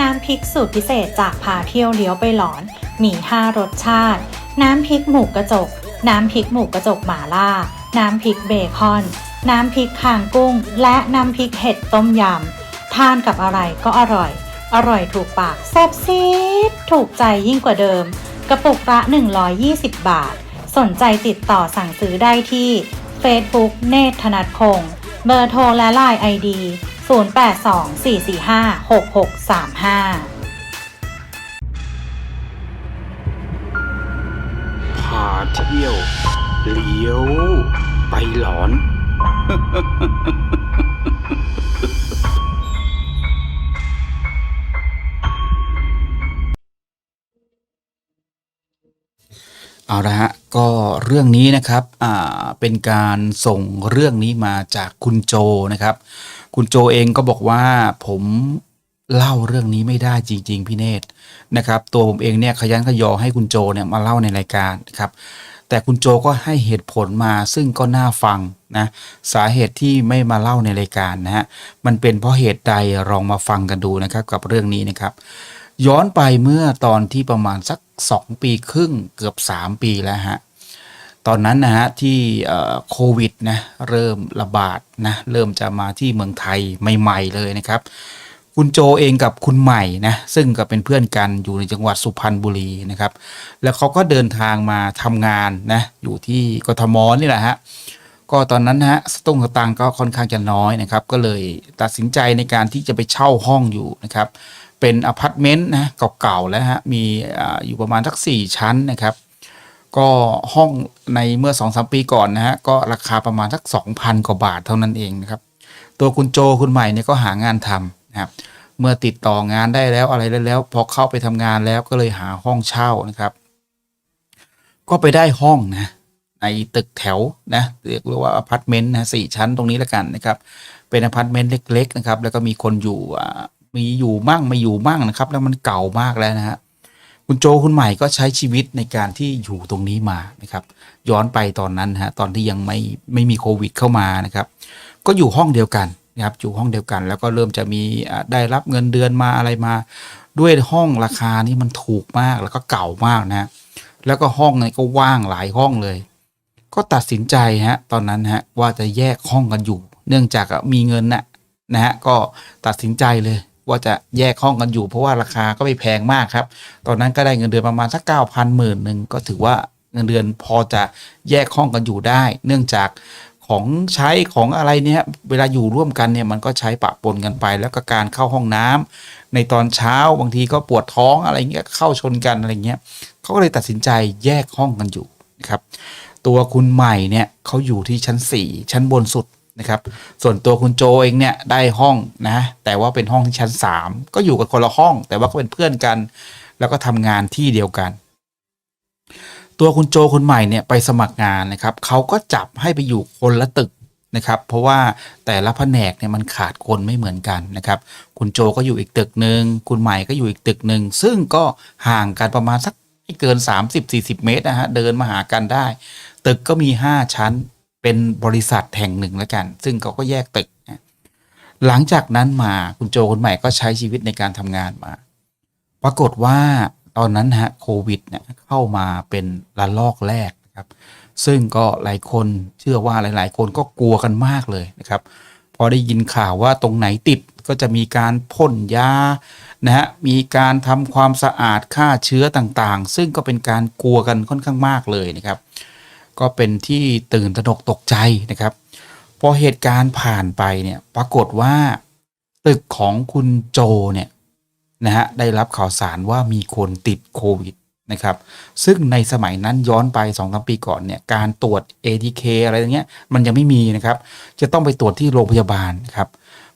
น้ำพริกสูตรพิเศษจากพาเที่ยวเลี้ยวไปหลอน มีห้ารสชาติ น้ำพริกหมูกระจก น้ำพริกหมูกระจกหมาล่า น้ำพริกเบคอน น้ำพริกคางกุ้ง และน้ำพริกเห็ดต้มยำ ทานกับอะไรก็อร่อย อร่อยถูกปากแซ่บซีด ถูกใจยิ่งกว่าเดิม กระปุกละ 120 บาท สนใจติดต่อสั่งซื้อได้ที่ Facebook เนตรธนัทพงศ์เบอร์โทรและไลน์ ID 0824456635 พาเที่ยว เลี้ยว ไปหลอน เอาละฮะ ก็เรื่องนี้นะครับ อ่า เป็นการส่งเรื่องนี้มาจากคุณโจนะครับ คุณโจเองก็บอกว่าผมเล่าเรื่องนี้ไม่ได้จริง ๆพี่เนตรนะครับ ตัวผมเองเนี่ยขยันขยอให้คุณโจเนี่ยมาเล่าในรายการนะครับ แต่คุณโจก็ให้เหตุผลมาซึ่งก็น่าฟังนะสาเหตุที่ไม่มาเล่าในรายการนะฮะมันเป็นเพราะเหตุใดลองมาฟังกันดูนะครับกับเรื่องนี้นะครับ ย้อนไปเมื่อตอนที่ประมาณสัก 2 ปีครึ่งเกือบ 3 ปีแล้วฮะ ตอนนั้นนะฮะที่โควิดนะเริ่มระบาดนะเริ่มจะมาที่เมืองไทยใหม่ ๆ เลยนะครับ คุณโจเองกับคุณใหม่นะซึ่งก็เป็นเพื่อนกันอยู่ในจังหวัดสุพรรณบุรีนะครับ แล้วเขาก็เดินทางมาทำงานนะอยู่ที่กทมนี่แหละฮะก็ตอนนั้นนะฮะสตุ้งสตางก็ค่อนข้างจะน้อยนะครับ ก็เลยตัดสินใจในการที่จะไปเช่าห้องอยู่นะครับ เป็นอพาร์ตเมนต์นะเก่าๆแล้วฮะมีอาอยู่ประมาณสักสี่ชั้นนะครับ ก็ห้องในเมื่อ2อสปีก่อนนะฮะก็ราคาประมาณสัก 2,000 กว่าบาทเท่านั้นเองนะครับ ตัวคุณโจคุณใหม่เนี่ยก็หางานทำนะครับเมื่อติดต่องานได้แล้วอะไรได้แล้วพอเข้าไปทำงานแล้วก็เลยหาห้องเช่านะครับ ก็ไปได้ห้องนะในตึกแถวนะเรียกว่าอพาร์ตเมนต์นะสี่ชั้นตรงนี้แล้วกันนะครับ เป็นอพาร์ตเมนต์เล็ก ๆ นะครับ แล้วก็มีคนอยู่มีอยู่มั่งไม่อยู่มั่งนะครับ แล้วมันเก่ามากแล้วนะฮะ คุณโจคุณใหม่ก็ใช้ชีวิตในการที่อยู่ตรงนี้มานะครับ ย้อนไปตอนนั้นฮะตอนที่ยังไม่ไม่มีโควิดเข้ามานะครับ ก็อยู่ห้องเดียวกันนะครับอยู่ห้องเดียวกัน แล้วก็เริ่มจะมีได้รับเงินเดือนมาอะไรมา ด้วยห้องราคานี่มันถูกมากแล้วก็เก่ามากนะฮะแล้วก็ห้องนี่ก็ว่างหลายห้องเลย ก็ตัดสินใจฮะตอนนั้นฮะว่าจะแยกห้องกันอยู่ เนื่องจากมีเงินน่ะนะฮะก็ตัดสินใจเลย ว่าจะแยกห้องกันอยู่ เพราะว่าราคาก็ไม่แพงมากครับ ตอนนั้นก็ได้เงินเดือนประมาณสักเก้าพันหมื่นหนึ่งก็ถือว่าเงินเดือนพอจะแยกห้องกันอยู่ได้ เนื่องจากของใช้ของอะไรเนี่ยเวลาอยู่ร่วมกันเนี่ยมันก็ใช้ปะปนกันไป แล้วก็การเข้าห้องน้ำในตอนเช้าบางทีก็ปวดท้องอะไรเงี้ยเข้าชนกันอะไรเงี้ยเขาก็เลยตัดสินใจแยกห้องกันอยู่นะครับ ตัวคุณใหม่เนี่ยเขาอยู่ที่ชั้น 4 ชั้นบนสุด นะครับ ส่วนตัวคุณโจเองเนี่ยได้ห้องนะ แต่ว่าเป็นห้องที่ชั้น 3 ก็อยู่กันคนละห้อง แต่ว่าก็เป็นเพื่อนกัน แล้วก็ทำงานที่เดียวกัน ตัวคุณโจคนใหม่เนี่ยไปสมัครงานนะครับเขาก็จับให้ไปอยู่คนละตึกนะครับ เพราะว่าแต่ละแผนกเนี่ยมันขาดคนไม่เหมือนกันนะครับ คุณโจก็อยู่อีกตึกหนึ่งคุณใหม่ก็อยู่อีกตึกหนึ่งซึ่งก็ห่างกันประมาณสักไม่เกิน 30-40 เมตรนะฮะเดินมาหากันได้ ตึกก็มี 5 ชั้น เป็นบริษัทแห่งหนึ่งแล้วกัน ซึ่งเขาก็แยกตึกนะหลังจากนั้นมาคุณโจคนใหม่ก็ใช้ชีวิตในการทำงานมา ปรากฏว่าตอนนั้นฮะโควิดเนี่ยเข้ามาเป็นระลอกแรกนะครับ ซึ่งก็หลายคนเชื่อว่าหลาย ๆ คนก็กลัวกันมากเลยนะครับ พอได้ยินข่าวว่าตรงไหนติดก็จะมีการพ่นยานะฮะมีการทำความสะอาดฆ่าเชื้อต่างๆ ซึ่งก็เป็นการกลัวกันค่อนข้างมากเลยนะครับ ก็เป็นที่ตื่นตระหนกตกใจนะครับ พอเหตุการณ์ผ่านไปเนี่ยปรากฏว่าตึกของคุณโจเนี่ยนะฮะได้รับข่าวสารว่ามีคนติดโควิดนะครับ ซึ่งในสมัยนั้นย้อนไป2อสปีก่อนเนี่ยการตรวจ ATK อะไรอย่างเงี้ยมันยังไม่มีนะครับ จะต้องไปตรวจที่โรงพยาบาลครับ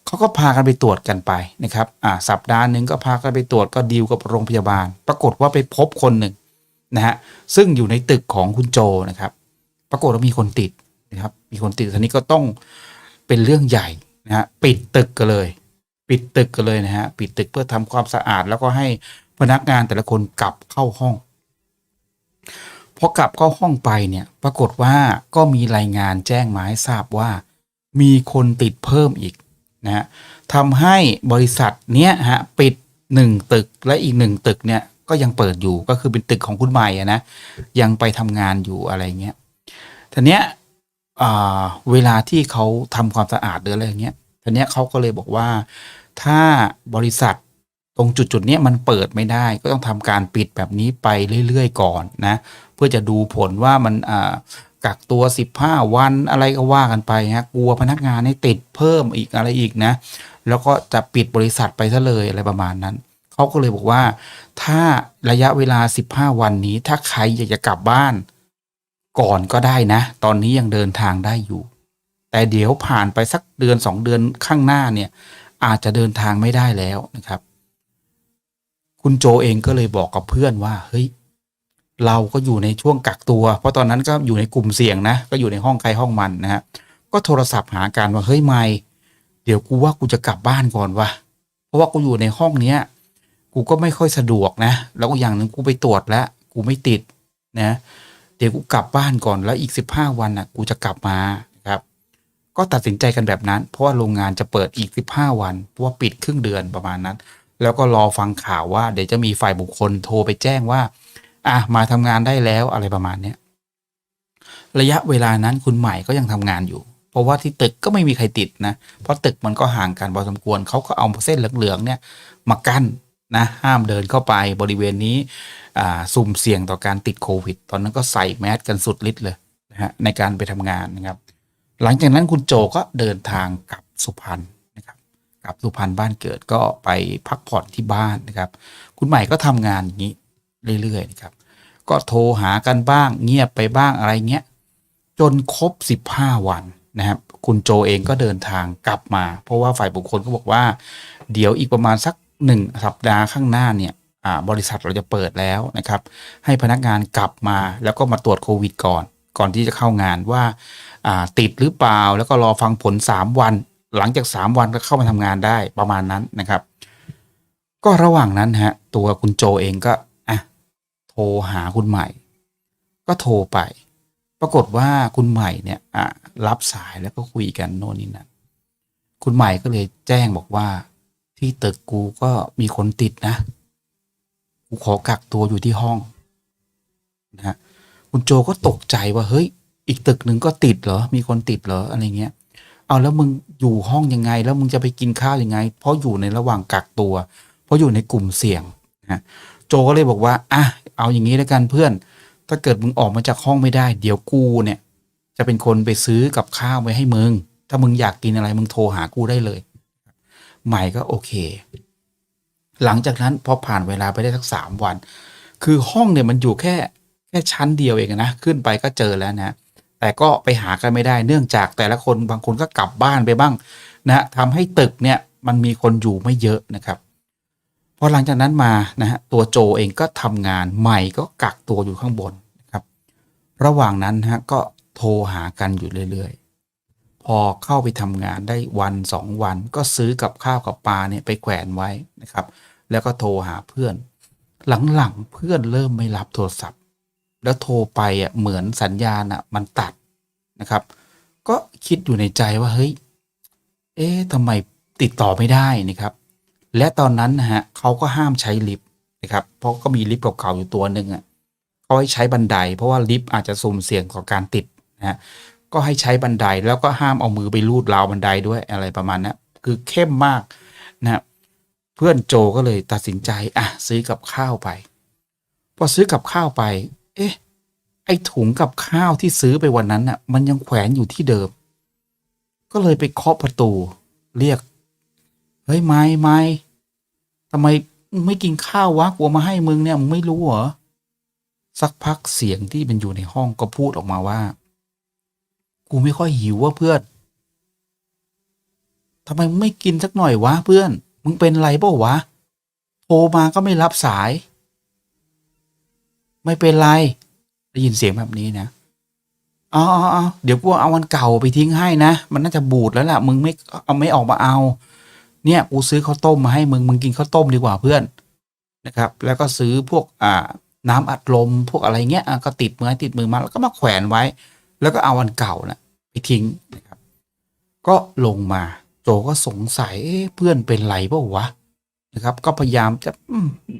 เขาก็พากันไปตรวจกันไปนะครับอ่าสัปดาห์หนึ่งก็พากันไปตรวจก็ดีลกับโรงพยาบาล ปรากฏว่าไปพบคนหนึ่งนะฮะซึ่งอยู่ในตึกของคุณโจนะครับ ปรากฏว่ามีคนติดนะครับ มีคนติดทีนี้ก็ต้องเป็นเรื่องใหญ่นะฮะปิดตึกกันเลย ปิดตึกกันเลยนะฮะปิดตึกเพื่อทำความสะอาด แล้วก็ให้พนักงานแต่ละคนกลับเข้าห้องพอกลับเข้าห้องไปเนี่ย ปรากฏว่าก็มีรายงานแจ้งมาให้ทราบว่า มีคนติดเพิ่มอีกนะฮะทำให้บริษัทเนี้ยฮะปิดหนึ่งตึกและอีกหนึ่งตึกเนี่ยก็ยังเปิดอยู่ก็คือเป็นตึกของคุณใหม่นะยังไปทำงานอยู่อะไรเงี้ย ทีเนี้ยเวลาที่เขาทำความสะอาดหรืออะไรอย่างเงี้ยทีเนี้ยเขาก็เลยบอกว่า ถ้าบริษัทตรงจุดจุดเนี้ยมันเปิดไม่ได้ ก็ต้องทำการปิดแบบนี้ไปเรื่อยๆก่อนนะ เพื่อจะดูผลว่ามันกักตัว 15 วันอะไรก็ว่ากันไปฮะกลัวพนักงานให้ติดเพิ่มอีกอะไรอีกนะ แล้วก็จะปิดบริษัทไปซะเลยอะไรประมาณนั้นเขาก็เลยบอกว่า ถ้าระยะเวลา 15 วันนี้ถ้าใครอยากจะกลับบ้าน ก่อนก็ได้นะ ตอนนี้ยังเดินทางได้อยู่ แต่เดี๋ยวผ่านไปสักเดือนสองเดือนข้างหน้าเนี่ย อาจจะเดินทางไม่ได้แล้วนะครับ คุณโจเองก็เลยบอกกับเพื่อนว่า เฮ้ย เราก็อยู่ในช่วงกักตัว เพราะตอนนั้นก็อยู่ในกลุ่มเสี่ยงนะ ก็อยู่ในห้องใครห้องมันนะฮะก็โทรศัพท์หากันว่าเฮ้ยไม่เดี๋ยวกูว่ากูจะกลับบ้านก่อนวะเพราะว่ากูอยู่ในห้องเนี้ยกูก็ไม่ค่อยสะดวกนะ แล้วก็อย่างหนึ่งกูไปตรวจแล้ว กูไม่ติดนะ ดี๋ยวกูกลับบ้านก่อนแล้วอีกสิบห้าวันน่ะกูจะกลับมาครับ ก็ตัดสินใจกันแบบนั้น เพราะว่าโรงงานจะเปิดอีกสิบห้าวันเพราะว่าปิดครึ่งเดือนประมาณนั้น แล้วก็รอฟังข่าวว่า เดี๋ยวจะมีฝ่ายบุคคลโทรไปแจ้งว่า อะมาทำงานได้แล้วอะไรประมาณเนี้ยระยะเวลานั้นคุณใหม่ก็ยังทำงานอยู่ เพราะว่าที่ตึกก็ไม่มีใครติดนะ เพราะตึกมันก็ห่างกันพอสมควรเขาก็เอาเส้นเหลืองๆเนี่ยมากั้นนะห้ามเดินเข้าไปบริเวณนี้ อ่าสุ่มเสี่ยงต่อการติดโควิด ตอนนั้นก็ใส่แมสกันสุดฤทธิ์เลยนะฮะในการไปทำงานนะครับ หลังจากนั้นคุณโจก็เดินทางกลับสุพรรณนะครับกลับสุพรรณบ้านเกิดก็ไปพักผ่อนที่บ้านนะครับ คุณใหม่ก็ทำงานอย่างนี้เรื่อยๆนะครับก็โทรหากันบ้างเงียบไปบ้างอะไรเงี้ยจนครบ 15 วันนะครับคุณโจเองก็เดินทางกลับมา เพราะว่าฝ่ายบุคคลก็บอกว่า เดี๋ยวอีกประมาณสักหนึ่งสัปดาห์ข้างหน้าเนี่ย บริษัทเราจะเปิดแล้วนะครับ ให้พนักงานกลับมาแล้วก็มาตรวจโควิดก่อน ก่อนที่จะเข้างานว่าาติดหรือเปล่าแล้วก็รอฟังผล 3 วัน หลังจาก 3 วันก็เข้ามาทำงานได้ประมาณนั้นนะครับ ก็ระหว่างนั้นฮะตัวคุณโจเองก็อะโทรหาคุณใหม่ ก็โทรไป ปรากฏว่าคุณใหม่เนี่ยอะรับสายแล้วก็คุยกันโน่นนี่นั่นคุณใหม่ก็เลยแจ้งบอกว่าที่ตึกกูก็มีคนติดนะ กูขอกักตัวอยู่ที่ห้องนะฮะคุณโจก็ตกใจว่าเฮ้ย อีกตึกหนึ่งก็ติดเหรอ มีคนติดเหรออะไรเงี้ย เอาแล้วมึงอยู่ห้องยังไง แล้วมึงจะไปกินข้าวยังไง เพราะอยู่ในระหว่างกักตัว เพราะอยู่ในกลุ่มเสี่ยงนะโจก็เลยบอกว่าอะเอาอย่างนี้แล้วกันเพื่อน ถ้าเกิดมึงออกมาจากห้องไม่ได้ เดี๋ยวกูเนี่ย จะเป็นคนไปซื้อกับข้าวไว้ให้มึง ถ้ามึงอยากกินอะไรมึงโทรหากูได้เลย ใหม่ก็โอเค หลังจากนั้นพอผ่านเวลาไปได้สักสามวัน คือห้องเนี่ยมันอยู่แค่แค่ชั้นเดียวเองนะขึ้นไปก็เจอแล้วนะแต่ก็ไปหากันไม่ได้เนื่องจากแต่ละคนบางคนก็กลับบ้านไปบ้างนะทำให้ตึกเนี่ยมันมีคนอยู่ไม่เยอะนะครับพอหลังจากนั้นมานะฮะตัวโจเองก็ทำงานใหม่ก็กักตัวอยู่ข้างบนนะครับ ระหว่างนั้นนะฮะก็โทรหากันอยู่เรื่อยๆ พอเข้าไปทำงานได้วันสองวันก็ซื้อกับข้าวกับปลาเนี่ยไปแขวนไว้นะครับ แล้วก็โทรหาเพื่อน หลังๆเพื่อนเริ่มไม่รับโทรศัพท์ แล้วโทรไปอะเหมือนสัญญาณอะมันตัดนะครับ ก็คิดอยู่ในใจว่าเฮ้ย เอ๊ะทำไมติดต่อไม่ได้นะครับ และตอนนั้นนะฮะเขาก็ห้ามใช้ลิฟต์นะครับ เพราะก็มีลิฟต์เก่าๆอยู่ตัวหนึ่งอะเขาให้ใช้บันได เพราะว่าลิฟต์อาจจะสุ่มเสี่ยงต่อการติดนะฮะก็ให้ใช้บันไดแล้วก็ห้ามเอามือไปลูดราวบันไดด้วยอะไรประมาณนั้คือเข้มมากนะฮะ เพื่อนโจก็เลยตัดสินใจอะซื้อกับข้าวไป พอซื้อกับข้าวไป เอ๊ะ ไอถุงกับข้าวที่ซื้อไปวันนั้นน่ะ มันยังแขวนอยู่ที่เดิม ก็เลยไปเคาะประตู เรียก เฮ้ยไม่ไม่ทำไมไม่กินข้าววะกลัวมาให้มึงเนี่ยมึงไม่รู้เหรอสักพักเสียงที่เป็นอยู่ในห้องก็พูดออกมาว่า กูไม่ค่อยหิวว่ะเพื่อนทำไมไม่กินสักหน่อยวะเพื่อน มึงเป็นไรเปล่าวะ โทรมาก็ไม่รับสาย ไม่เป็นไร ได้ยินเสียงแบบนี้นะอ๋ออ๋อเดี๋ยวกูเอาวันเก่าไปทิ้งให้นะ มันน่าจะบูดแล้วล่ะ มึงไม่เอาไม่ออกมาเอา เนี่ยกูซื้อข้าวต้มมาให้มึง มึงกินข้าวต้มดีกว่าเพื่อนนะครับ แล้วก็ซื้อพวกอ่าน้ำอัดลมพวกอะไรเงี้ยก็ติดมือติดมือมาแล้วก็มาแขวนไว้ แล้วก็เอาวันเก่านะไปทิ้งนะครับ ก็ลงมา โจก็สงสัยเอ๊ะเพื่อนเป็นไรเปล่าวะนะครับ ก็พยายามจะ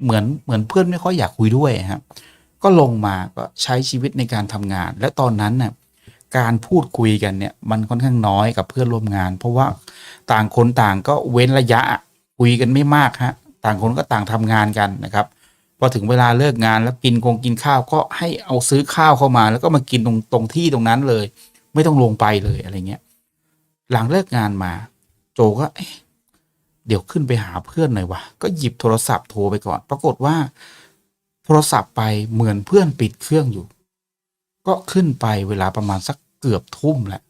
เหมือนเหมือนเพื่อนไม่ค่อยอยากคุยด้วยครับก็ลงมาก็ใช้ชีวิตในการทำงาน และตอนนั้นน่ะการพูดคุยกันเนี่ย มันค่อนข้างน้อยกับเพื่อนร่วมงาน เพราะว่าต่างคนต่างก็เว้นระยะคุยกันไม่มากฮะต่างคนก็ต่างทำงานกันนะครับพอถึงเวลาเลิกงานแล้วกินคงกินข้าวก็ให้เอาซื้อข้าวเข้ามา แล้วก็มากินตรงตรงที่ตรงนั้นเลย ไม่ต้องลงไปเลยอะไรเงี้ยหลังเลิกงานมา โจก็เอ๊ะเดี๋ยวขึ้นไปหาเพื่อนหน่อยวะก็หยิบโทรศัพท์โทรไปก่อน ปรากฏว่า โทรศัพท์ไปเหมือนเพื่อนปิดเครื่องอยู่ ก็ขึ้นไปเวลาประมาณสักเกือบทุ่มแหละ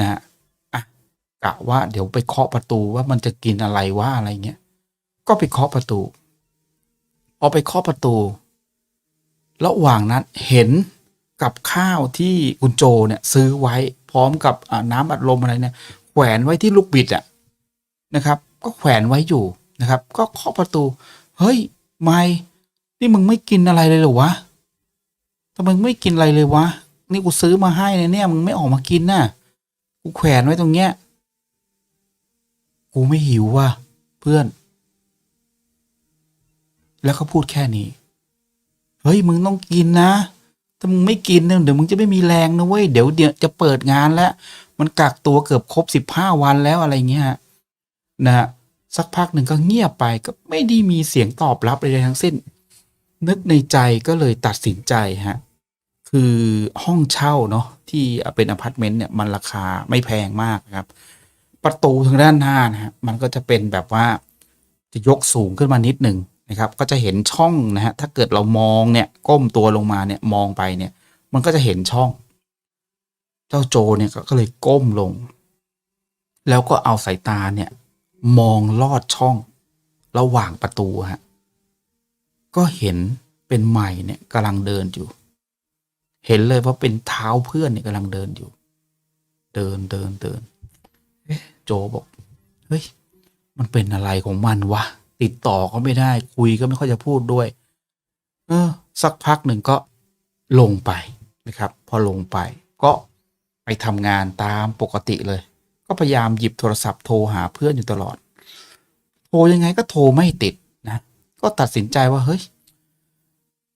นะฮะอะกะว่าเดี๋ยวไปเคาะประตูว่ามันจะกินอะไรว่าอะไรเงี้ยก็ไปเคาะประตูพอไปเคาะประตู ระหว่างนั้นเห็นกับข้าวที่คุณโจเนี่ยซื้อไว้พร้อมกับน้ำอัดลมอะไรเนี่ย แขวนไว้ที่ลูกบิดอะนะครับ ก็แขวนไว้อยู่นะครับ ก็เคาะประตู เฮ้ยไม่นี่มึงไม่กินอะไรเลยเหรอวะทำไมมึงไม่กินอะไรเลยวะ นี่กูซื้อมาให้เนี่ยมึงไม่ออกมากินน่ะ กูแขวนไว้ตรงเนี้ย กูไม่หิวว่ะเพื่อน แล้วก็พูดแค่นี้ เฮ้ยมึงต้องกินนะ ถ้ามึงไม่กินเนี่ยเดี๋ยวมึงจะไม่มีแรงนะเว้ย เดี๋ยวเดี๋ยวจะเปิดงานแล้ว มันกักตัวเกือบครบสิบห้าวันแล้วอะไรเงี้ยนะฮะสักพักหนึ่งก็เงียบไปก็ไม่ได้มีเสียงตอบรับใดๆทั้งสิ้น นึกในใจก็เลยตัดสินใจฮะคือห้องเช่าเนาะที่เป็นอพาร์ตเมนต์เนี่ยมันราคาไม่แพงมากครับ ประตูทางด้านหน้านะฮะมันก็จะเป็นแบบว่าจะยกสูงขึ้นมานิดหนึ่งนะครับ ก็จะเห็นช่องนะฮะถ้าเกิดเรามองเนี่ยก้มตัวลงมาเนี่ยมองไปเนี่ย มันก็จะเห็นช่อง เจ้าโจเนี่ยก็เลยก้มลง แล้วก็เอาสายตาเนี่ย มองลอดช่องระหว่างประตูฮะก็เห็นเป็นใหม่เนี่ยกำลังเดินอยู่ เห็นเลยว่าเป็นเท้าเพื่อนเนี่ยกำลังเดินอยู่ เดินเดินเดินเอ๊ะโจบอกเฮ้ยมันเป็นอะไรของมันวะติดต่อก็ไม่ได้ คุยก็ไม่ค่อยจะพูดด้วย เออ สักพักหนึ่งก็ลงไปนะครับ พอลงไปก็ ไปทำงานตามปกติเลย ก็พยายามหยิบโทรศัพท์โทรหาเพื่อนอยู่ตลอด โทรยังไงก็โทรไม่ติดนะ ก็ตัดสินใจว่าเฮ้ย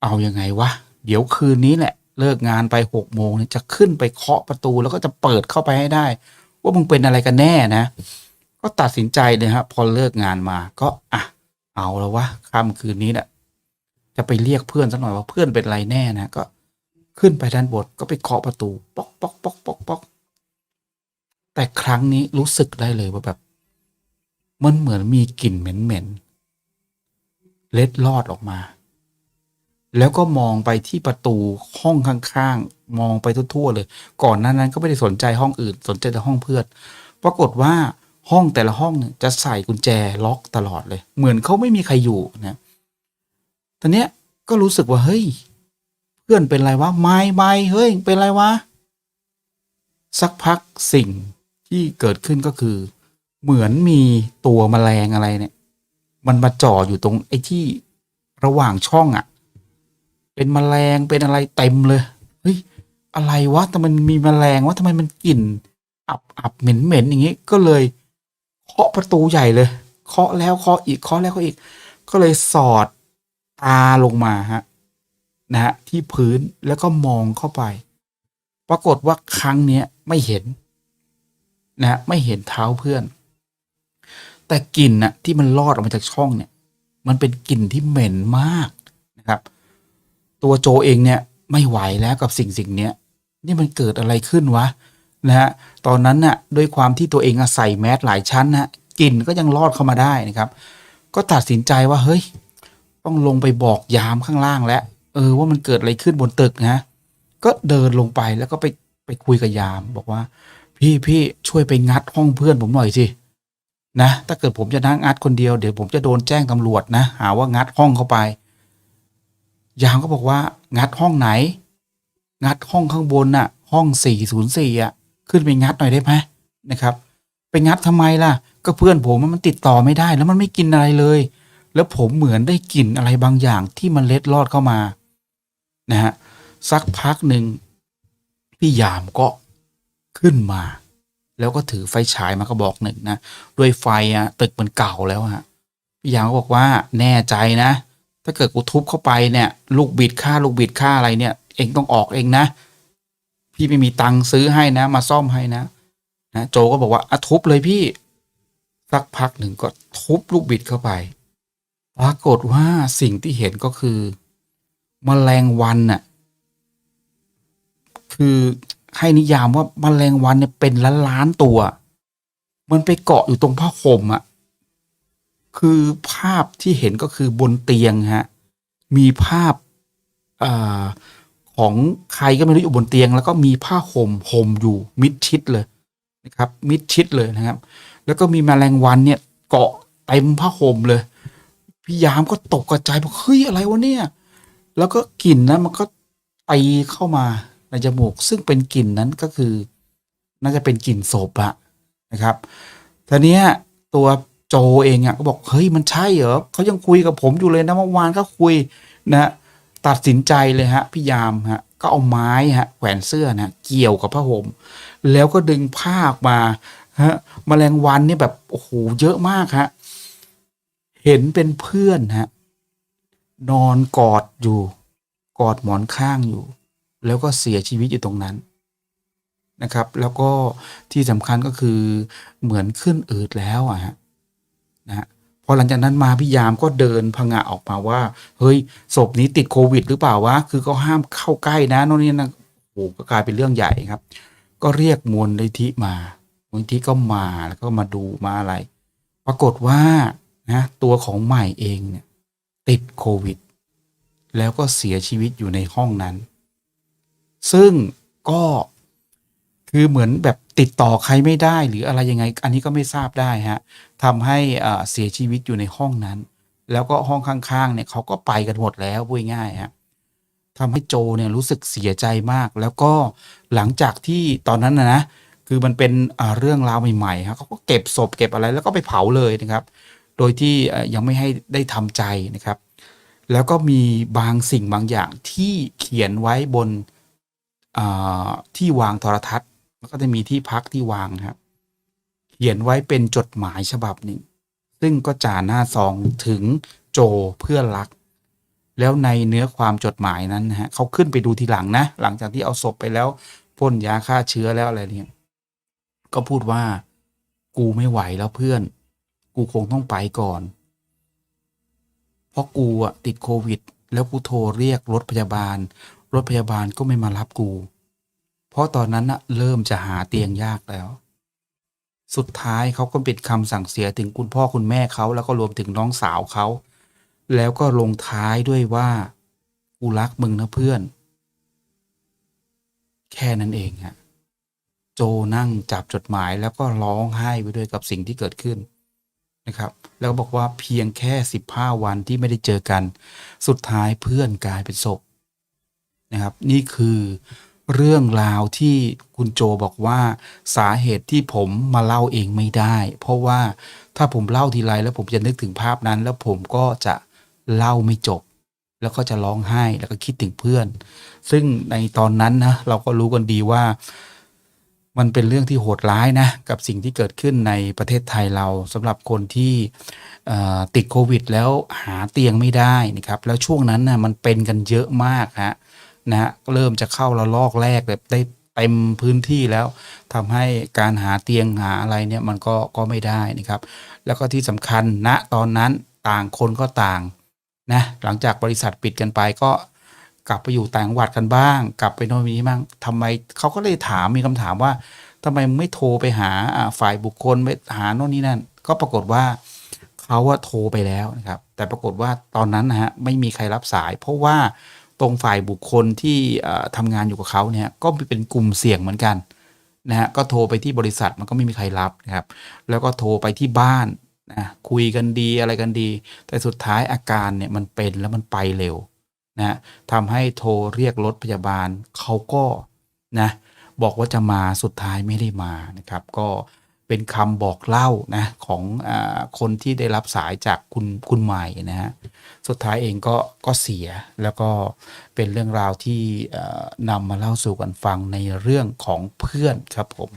เอายังไงวะ เดี๋ยวคืนนี้แหละ เลิกงานไปหกโมงจะขึ้นไปเคาะประตูแล้วก็จะเปิดเข้าไปให้ได้ ว่ามึงเป็นอะไรกันแน่นะ ก็ตัดสินใจเลยครับพอเลิกงานมาก็อะเอาแล้ววะค่ำคืนนี้แหละจะไปเรียกเพื่อนสักหน่อยว่าเพื่อนเป็นอะไรแน่นะก็ ขึ้นไปด้านบนก็ไปเคาะประตูป๊อกป๊อกป๊อกป๊อกป๊อกแต่ครั้งนี้รู้สึกได้เลยว่าแบบ มันเหมือนมีกลิ่นเหม็นๆเล็ดลอดออกมา แล้วก็มองไปที่ประตูห้องข้างๆ มองไปทั่วๆเลย ก่อนหน้านั้นก็ไม่ได้สนใจห้องอื่น สนใจแต่ห้องเพื่อนปรากฏว่าห้องแต่ละห้องเนี่ยจะใส่กุญแจล็อกตลอดเลย เหมือนเขาไม่มีใครอยู่นะตอนเนี้ยก็รู้สึกว่าเฮ้ย พื่อนเป็นไรวะไม่ไม่เฮ้ยเป็นไรวะ สักพักสิ่งที่เกิดขึ้นก็คือ เหมือนมีตัวแมลงอะไรเนี่ย มันมาจ่ออยู่ตรงไอ้ที่ระหว่างช่องอะ่ะ เป็นแมลงเป็นอะไรเต็มเลยเฮ้ยอะไรวะแต่มันมีแมลงวะทำไมมันกลิ่น อับอับเหม็นเหม็นอย่างงี้ ก็เลยเคาะประตูใหญ่เลยเคาะแล้วเคาะอีกเคาะแล้วเคาะอีก ก็เลยสอดตาลงมาฮะ นะฮะที่พื้นแล้วก็มองเข้าไป ปรากฏว่าครั้งเนี้ยไม่เห็นนะไม่เห็นเท้าเพื่อน แต่กลิ่นน่ะที่มันลอดออกมาจากช่องเนี่ย มันเป็นกลิ่นที่เหม็นมากนะครับ ตัวโจเองเนี่ยไม่ไหวแล้วกับสิ่งสิ่งเนี้ยนี่มันเกิดอะไรขึ้นวะนะฮะตอนนั้นน่ะด้วยความที่ตัวเองอะใส่แมสหลายชั้นนะกลิ่นก็ยังลอดเข้ามาได้นะครับ ก็ตัดสินใจว่าเฮ้ย ต้องลงไปบอกยามข้างล่างแล้ว เออว่ามันเกิดอะไรขึ้นบนตึกนะ ก็เดินลงไปแล้วก็ไปไปคุยกับยาม บอกว่า พี่พี่ช่วยไปงัดห้องเพื่อนผมหน่อยสินะถ้าเกิดผมจะนั่งงัดคนเดียวเดี๋ยวผมจะโดนแจ้งตำรวจนะหาว่างัดห้องเข้าไป ยามก็บอกว่า งัดห้องไหน งัดห้องข้างบนน่ะ ห้องสี่ศูนย์สี่อะ ขึ้นไปงัดหน่อยได้ไหมนะครับ ไปงัดทำไมล่ะ ก็เพื่อนผมมันติดต่อไม่ได้ แล้วมันไม่กินอะไรเลย แล้วผมเหมือนได้กลิ่นอะไรบางอย่างที่มันเล็ดลอดเข้ามา นะฮะสักพักหนึ่งพี่ยามก็ขึ้นมา แล้วก็ถือไฟฉายมากระบอกหนึ่งนะด้วยไฟอะตึกมันเก่าแล้วฮะพี่ยามก็บอกว่าแน่ใจนะ ถ้าเกิดกูทุบเข้าไปเนี่ย ลูกบิดค่าลูกบิดค่าอะไรเนี่ย เองต้องออกเองนะ พี่ไม่มีตังค์ซื้อให้นะ มาซ่อมให้นะนะโจก็บอกว่าอะทุบเลยพี่สักพักหนึ่งก็ทุบลูกบิดเข้าไป ปรากฏว่าสิ่งที่เห็นก็คือ มแมลงวันน่ะ คือให้นิยามว่าแมลงวันเนี่ยเป็นล้านล้านตัว มันไปเกาะอยู่ตรงผ้าห่มอะคือภาพที่เห็นก็คือบนเตียงฮะ มีภาพอาของใครก็ไม่รู้อยู่บนเตียง แล้วก็มีผ้าห่มห่มอยู่มิดชิดเลยนะครับ มิดชิดเลยนะครับ แล้วก็มีแมลงวันเนี่ยเกาะเต็มผ้าห่มเลย พี่ยามก็ตกกระจายบอกเฮ้ยอะไรวะเนี่ย แล้วก็กลิ่นนั้นมันก็ตีเข้ามาในจมูก ซึ่งเป็นกลิ่นนั้นก็คือ น่าจะเป็นกลิ่นศพอะนะครับทีนี้ตัวโจเองอะก็บอกเฮ้ยมันใช่เหรอเขายังคุยกับผมอยู่เลยนะเมื่อวานก็คุยนะตัดสินใจเลยฮะพี่ยามฮะก็เอาไม้ฮะแขวนเสื้อนะเกี่ยวกับผ้าห่มแล้วก็ดึงผ้าออกมาฮะแมลงวันนี่แบบโอ้โหเยอะมากฮะเห็นเป็นเพื่อนฮะ นอนกอดอยู่ กอดหมอนข้างอยู่ แล้วก็เสียชีวิตอยู่ตรงนั้นนะครับ แล้วก็ที่สำคัญก็คือเหมือนขึ้นอืดแล้วอะฮะนะฮะพอหลังจากนั้นมาพี่ยามก็เดินพงะออกมาว่า เฮ้ยศพนี้ติดโควิด หรือเปล่าวะคือเขาห้ามเข้าใกล้นะโน่นนี่นะโอ้ก็กลายเป็นเรื่องใหญ่ครับ ก็เรียกมูลนิธิมามูลนิธิก็มาแล้วก็มาดูมาอะไร ปรากฏว่านะตัวของใหม่เองเนี่ย ติดโควิด แล้วก็เสียชีวิตอยู่ในห้องนั้น ซึ่งก็คือเหมือนแบบติดต่อใครไม่ได้หรืออะไรยังไง อันนี้ก็ไม่ทราบได้ฮะทำให้เสียชีวิตอยู่ในห้องนั้น แล้วก็ห้องข้างๆเนี่ยเขาก็ไปกันหมดแล้วพูดง่ายฮะทำให้โจเนี่ยรู้สึกเสียใจมาก แล้วก็หลังจากที่ตอนนั้นนะนะคือมันเป็นเรื่องราวใหม่ๆฮะเขาก็เก็บศพเก็บอะไรแล้วก็ไปเผาเลยนะครับ โดยที่ยังไม่ให้ได้ทำใจนะครับ แล้วก็มีบางสิ่งบางอย่างที่เขียนไว้บนที่วางโทรทัศน์แล้วก็จะมีที่พักที่วางครับ เขียนไว้เป็นจดหมายฉบับหนึ่ง ซึ่งก็จ่าหน้าซองถึงโจเพื่อนรัก แล้วในเนื้อความจดหมายนั้นนะฮะเขาขึ้นไปดูทีหลังนะ หลังจากที่เอาศพไปแล้วพ่นยาฆ่าเชื้อแล้วอะไรเนี่ย ก็พูดว่า กูไม่ไหวแล้วเพื่อน กูคงต้องไปก่อน เพราะกูอะติดโควิด แล้วกูโทรเรียกรถพยาบาล รถพยาบาลก็ไม่มารับกู เพราะตอนนั้นอะเริ่มจะหาเตียงยากแล้ว สุดท้ายเขาก็ปิดคำสั่งเสียถึงคุณพ่อคุณแม่เขาแล้วก็รวมถึงน้องสาวเขาแล้วก็ลงท้ายด้วยว่ากูรักมึงนะเพื่อน แค่นั้นเองฮะโจนั่งจับจดหมายแล้วก็ร้องไห้ไปด้วยกับสิ่งที่เกิดขึ้น นะครับ แล้วก็บอกว่าเพียงแค่สิบห้าวันที่ไม่ได้เจอกัน สุดท้ายเพื่อนกลายเป็นศพนะครับ นี่คือเรื่องราวที่คุณโจบอกว่าสาเหตุที่ผมมาเล่าเองไม่ได้ เพราะว่าถ้าผมเล่าทีไรแล้วผมจะนึกถึงภาพนั้น แล้วผมก็จะเล่าไม่จบ แล้วก็จะร้องไห้แล้วก็คิดถึงเพื่อน ซึ่งในตอนนั้นนะเราก็รู้กันดีว่า มันเป็นเรื่องที่โหดร้ายนะกับสิ่งที่เกิดขึ้นในประเทศไทยเราสำหรับคนที่ติดโควิด แล้วหาเตียงไม่ได้นะครับแล้วช่วงนั้นนะมันเป็นกันเยอะมากฮะนะฮะเริ่มจะเข้าระลอกแรกแบบได้เต็มพื้นที่แล้วทำให้การหาเตียงหาอะไรเนี่ยมันก็ก็ไม่ได้นะครับ แล้วก็ที่สำคัญณตอนนั้นต่างคนก็ต่างนะหลังจากบริษัทปิดกันไปก็ กลับไปอยู่ต่างจังหวัดกันบ้าง กลับไปโน่นนี้บ้างทำไมเขาก็เลยถามมีคำถามว่าทำไมไม่โทรไปหาฝ่ายบุคคลไปหาโน่นนี่นั่น ก็ปรากฏว่าเขาว่าโทรไปแล้วนะครับ แต่ปรากฏว่าตอนนั้นนะฮะไม่มีใครรับสาย เพราะว่าตรงฝ่ายบุคคลที่เอ่อทำงานอยู่กับเขาเนี่ยก็เป็นกลุ่มเสี่ยงเหมือนกันนะฮะก็โทรไปที่บริษัทมันก็ไม่มีใครรับนะครับ แล้วก็โทรไปที่บ้านนะคุยกันดีอะไรกันดี แต่สุดท้ายอาการเนี่ยมันเป็นแล้วมันไปเร็ว นะทำให้โทรเรียกรถพยาบาลเขาก็นะบอกว่าจะมาสุดท้ายไม่ได้มานะครับก็เป็นคำบอกเล่านะของอคนที่ได้รับสายจากคุณคุณใหม่นะฮะสุดท้ายเองก็ก็เสียแล้วก็เป็นเรื่องราวที่นำมาเล่าสู่กันฟังในเรื่องของเพื่อนครับผม